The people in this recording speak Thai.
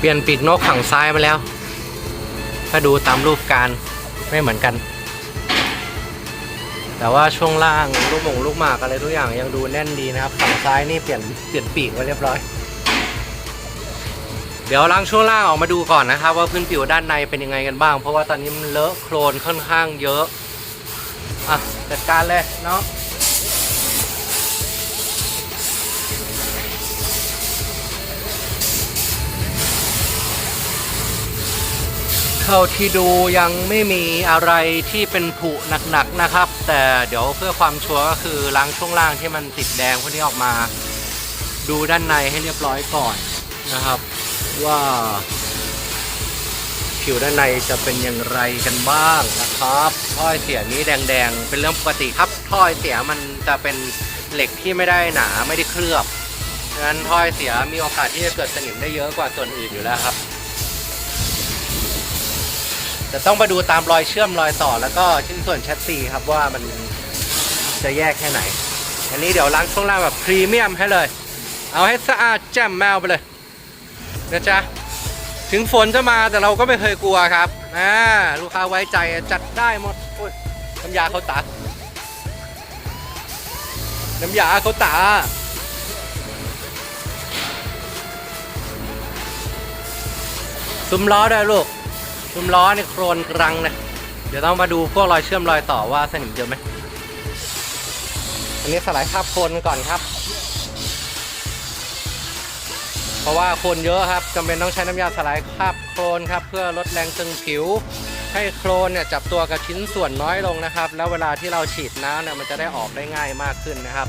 เปลี่ยนปีกนกฝั่งซ้ายมาแล้ว ถ้าดูตามรูปการไม่เหมือนกัน แต่ว่าช่วงล่างลูกหมงลูกหมากอะไรทุกอย่างยังดูแน่นดีนะครับฝั่งซ้ายนี่เปลี่ยนเปลี่ยนปีกมาเรียบร้อย เดี๋ยวล้างช่วงล่างออกมาดูก่อนนะครับ ว่าพื้นผิวด้านในเป็นยังไงกันบ้าง เพราะว่าตอนนี้มันเลอะโคลนค่อนข้างเยอะอะจัดการเลยเนาะ ท่าที่ดูยังไม่มีอะไรที่เป็นผุหนักๆนะครับ แต่เดี๋ยวเพื่อความชัวร์ก็คือล้างช่วงล่างที่มันติดแดงพวกนี้ออกมา ดูด้านในให้เรียบร้อยก่อนนะครับ ว่า ผิวด้านในจะเป็นอย่างไรกันบ้างนะครับท่อยเสียนี้แดงๆ เป็นเรื่องปกติครับท่อยเสียมันจะเป็นเหล็กที่ไม่ได้หนาไม่ได้เคลือบฉะนั้นท่อยเสียมีโอกาสที่จะเกิดสนิมได้เยอะกว่าส่วนอื่นอยู่แล้วครับ แต่ต้องมาดูตามรอยเชื่อมรอยต่อแล้วก็ชิ้นส่วนแชสซีครับว่ามันจะแยกแค่ไหน อันนี้เดี๋ยวล้างช่วงล่างแบบพรีเมียมให้เลย เอาให้สะอาดแจ่มแมวไปเลยนะจ๊ะถึงฝนจะมาแต่เราก็ไม่เคยกลัวครับอ่าลูกค้าไว้ใจจัดได้หมดอุ้ยน้ำยาเขาตาน้ำยาเขาตาซุ้มล้อได้ลูก ซุ้มล้อนี่โครนกรังนะ เดี๋ยวต้องมาดูพวกรอยเชื่อมรอยต่อว่าสนิมเยอะไหม อันนี้สไลด์คราบโคลนก่อนครับ เพราะว่าโคลนเยอะครับจำเป็นต้องใช้น้ำยาสไลด์คราบโคลนครับ เพื่อลดแรงตึงผิว ให้โคลนเนี่ยจับตัวกับชิ้นส่วนน้อยลงนะครับ แล้วเวลาที่เราฉีดน้ำเนี่ยมันจะได้ออกได้ง่ายมากขึ้นนะครับ